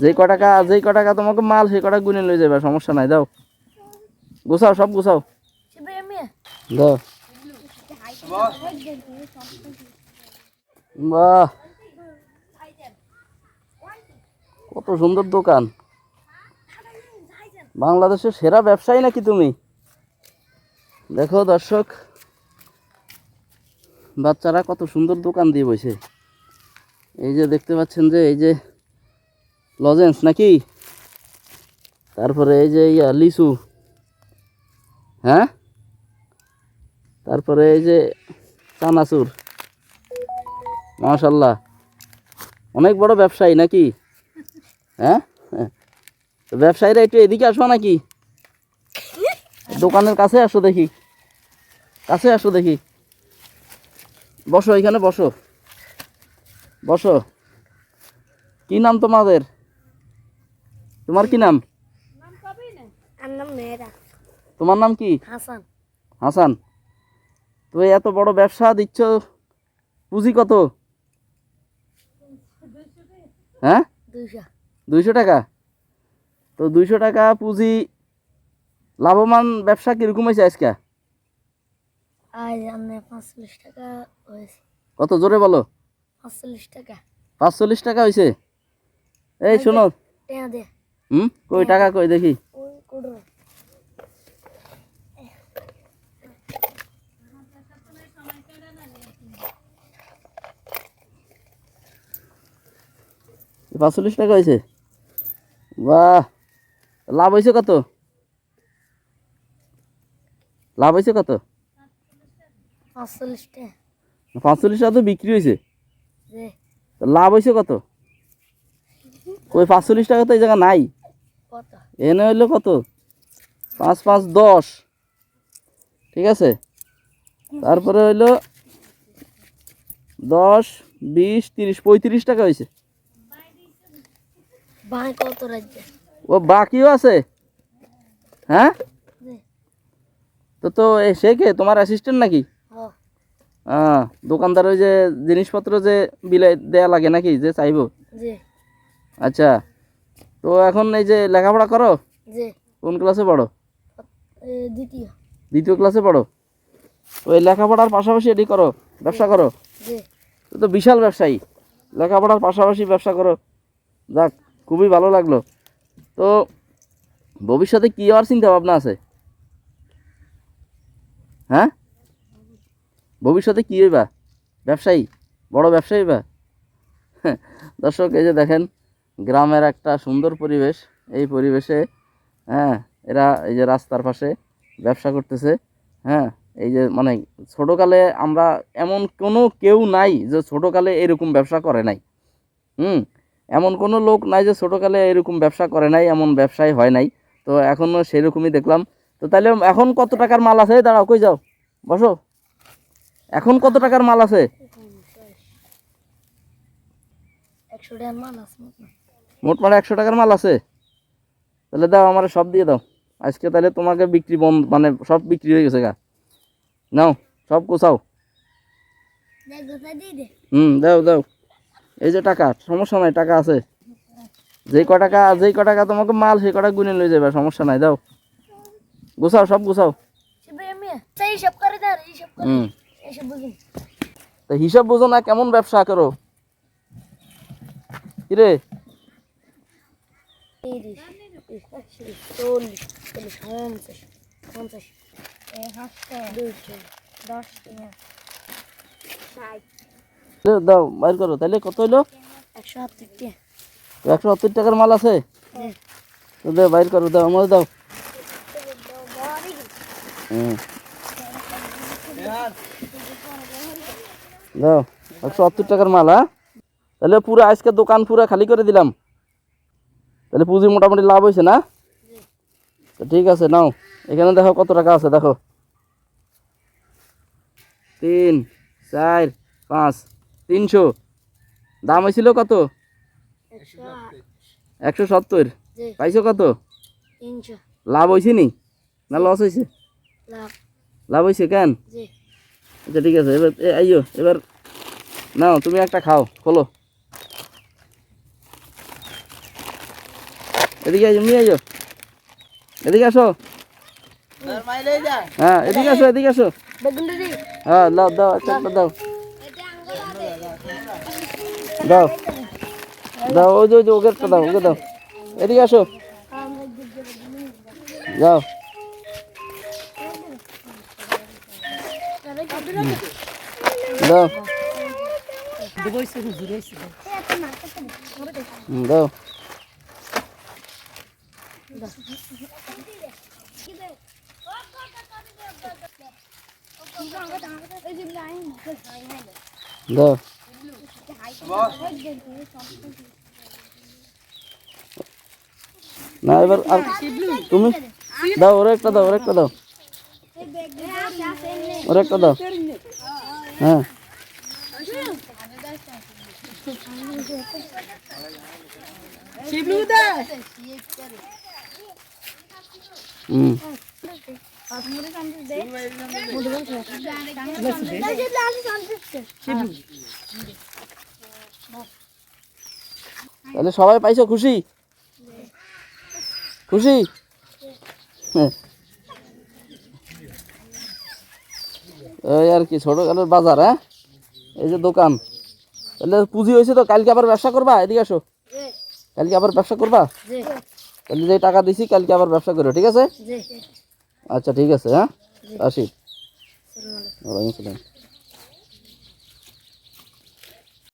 যেই ক টাকা, যেই ক টাকা তোমাকে মাল, সেই কটা গুনে লয়ে যাবে সমস্যা নাই, দাও। গুছাও, সব গুছাও। বাহ। কত সুন্দর দোকান। বাংলাদেশের সেরা ব্যবসায়ী নাকি তুমি? দেখো দর্শক, বাচ্চারা কত সুন্দর দোকান দিয়ে বসে। এই যে দেখতে পাচ্ছেন যে, এই যে লজেন্স নাকি? তারপরে এই যে ইয়া লিচু হ্যাঁ? তারপরে এই যে চানাচুর। মাশাল্লাহ। অনেক বড় ব্যবসায়ী নাকি? হ্যাঁ? ব্যবসায়ীরা একটু এদিকে আসো নাকি? দোকানের কাছে আসো দেখি। কাছে আসো দেখি। বসো, এখানে বসো। বসো। কি নাম তোমাদের? তোমার কি নাম? তোমার নাম কি? হাসান। হাসান। তো এত বড় ব্যবসা দিচ্ছ পুঁজি কত? হ্যাঁ? দুইশো। টাকা? তো দুইশো টাকা পুঁজি লাভবান ব্যবসা কীরকম হয়েছে আজকে? কত? জোরে বলো। পাঁচচল্লিশ টাকা। পাঁচচল্লিশ টাকা হয়েছে? এই শোনো। দে। হুম? কই টাকা কই দেখি। পাঁচচল্লিশ টাকা হয়েছে? বাহ। লাভ হয়েছে কত? লাভ হয়েছে কত? পাঁচচল্লিশ টাকা। পাঁচচল্লিশ টাকা তো বিক্রি হয়েছে। লাভ হয়েছে কত? ওই পাঁচচল্লিশ টাকা তো এই জায়গা নাই। এনে হইল কত? পাঁচ পাঁচ দশ। ঠিক আছে? তারপরে হইল দশ বিশ তিরিশ পঁয়ত্রিশ টাকা হয়েছে ও বাকিও আছে? হ্যাঁ? তো তো সে কে? তোমার অ্যাসিস্ট্যান্ট নাকি? হ্যাঁ দোকানদার ওই যে জিনিসপত্র যে বিলে দেয়া লাগে নাকি যে চাইব? আচ্ছা। তো এখন এই যে লেখাপড়া করো? কোন ক্লাসে পড়ো? দ্বিতীয়। দ্বিতীয় ক্লাসে পড়ো? ওই লেখাপড়ার পাশাপাশি এটি করো ব্যবসা করো? তো তো বিশাল ব্যবসায়ী। লেখাপড়ার পাশাপাশি ব্যবসা করো। যাক খুবই ভালো লাগল। তো ভবিষ্যতে কী হওয়ার চিন্তা ভাবনা আছে? হ্যাঁ? ভবিষ্যতে কী হইবা? ব্যবসায়ী? বড় ব্যবসায়ী বা দর্শক এই যে দেখেন গ্রামের একটা সুন্দর পরিবেশ। এই পরিবেশে হ্যাঁ এরা এই যে রাস্তার পাশে ব্যবসা করতেছে হ্যাঁ এই যে মানে ছোটোকালে আমরা এমন কোনো কেউ নাই যে ছোটোকালে এরকম ব্যবসা করে নাই। হুম, এমন কোনো লোক নাই যে ছোটোকালে এরকম ব্যবসা করে নাই, এমন ব্যবসায় হয় নাই। তো এখনও সেরকমই দেখলাম। তো তাহলে এখন কত টাকার মাল আছে? দাঁড়াও, কই যাও? বসো। এখন কত টাকার মাল আছে? টাকার মাল আছে। মোট মানে একশো টাকার মাল আছে। তাহলে দাও আমার সব দিয়ে দাও। আজকে তাহলে তোমাকে বিক্রি বন্ধ মানে সব বিক্রি হয়ে গেছে গা। নাও সব কোথাও হুম দাও দাও। এই যে টাকা সমস্যা নাই টাকা আছে। যেই ক টাকা যেই ক টাকা তোমাকে মাল সেই কটা গুনে লয়ে যাবে সমস্যা নাই দাও। গুছাও সব গুছাও। হুম। তো হিসাব বোঝো না কেমন ব্যবসা করো। কিরে? তিরিশ পঁয়ত্রিশ চল্লিশ চল্লিশ পঞ্চাশ পঞ্চাশ দুইশো দশ দাও, বাইর করো। তাহলে কত হইল? একশো একশো সত্তর টাকার মাল আছে? হুম। দাও বাইর করো দাও আমাদের দাও। দাও একশো সত্তর টাকার মাল হ্যাঁ? তাহলে পুরো আজকে দোকান পুরো খালি করে দিলাম। তাহলে পুঁজি মোটামুটি লাভ হয়েছে না? তো ঠিক আছে নাও। এখানে দেখো কত টাকা আছে দেখো। তিন চার পাঁচ তিনশো। দাম হয়েছিল কত? একশো সত্তর। পাইছো কত? লাভ হয়েছে নি? না লস হয়েছে? লাভ। হয়েছে কেন? আচ্ছা ঠিক আছে এবার এ আইও এবার নাও তুমি একটা খাও খোলো। এদিকে আইজো নিয়ে আইজো। এদিকে আসো। হ্যাঁ এদিকে আসো এদিকে আসো। হ্যাঁ দাও দাও একটা দাও। দাও। দাও ওই যে ওকে একটা দাও ওকে দাও। এদিকে আসো। যাও দাও। দাও। না, এবার আর তুমি? দাও, ওরা একটা দাও, ওরা একটা দাও। ওরা একটা দাও। হ্যাঁ। হুম তাহলে সবাই পাইছো খুশি? খুশি। এই আর কি ছোটখাটোর বাজার হ্যাঁ? এই যে দোকান। তাহলে পুঁজি হয়েছে তো, কালকে আবার ব্যবসা করবা? এদিকে আসো। কালকে আবার ব্যবসা করবা? তাহলে যে টাকা দিছি কালকে আবার ব্যবসা করো ঠিক আছে? জি। আচ্ছা ঠিক আছে হ্যাঁ? আসি। ওয়ালাইকুম আসসালাম